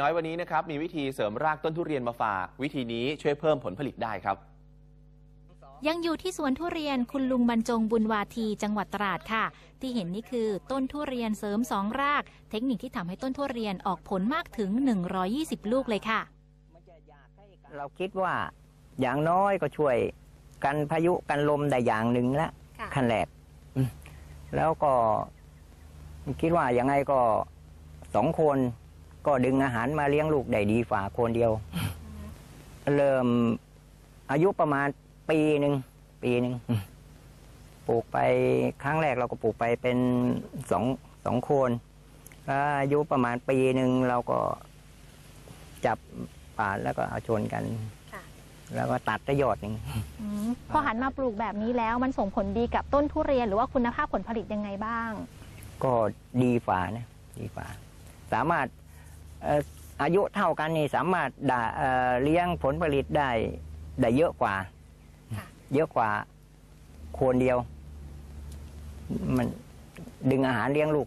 น้อยวันนี้นะครับมีวิธีเสริมรากต้นทุเรียนมาฝาก วิธีนี้ช่วยเพิ่มผลผลิตได้ครับ ยังอยู่ที่สวนทุเรียนคุณลุงบรรจงบุญวาทีจังหวัดตราดค่ะ ที่เห็นนี่คือต้นทุเรียนเสริมสองราก เทคนิคที่ทำให้ต้นทุเรียนออกผลมากถึง 120 ลูกเลยค่ะ เราคิดว่าอย่างน้อยก็ช่วยกันพายุกันลมได้อย่างหนึ่งละค่ะขั้นแรกอืมแล้วก็คิดว่ายังไงก็สองคน ก็ดึงอาหารมาเลี้ยงลูกได้ดีฝ่าคนเดียว เริ่มอายุประมาณปีหนึ่งปีหนึ่งอืมปลูกไปครั้งแรกเราก็ปลูกไปเป็นสองสองโคนแล้วอายุประมาณปีหนึ่งเราก็จับปาดแล้วก็เอาชนกันค่ะแล้วก็ตัดได้ยอดหนึ่งอืมพอหันมาปลูกแบบนี้แล้วมันส่งผลดีกับต้นทุเรียนหรือว่าคุณภาพผลผลิตยังไงบ้าง ก็ดีฝ่านะ ดีฝ่า สามารถเอ่ออายุเท่ากันนี่สามารถด่าเอ่อเลี้ยงผลผลิตได้ได้เยอะกว่าค่ะเยอะกว่าโคนเดียว มันดึงอาหารเลี้ยงลูก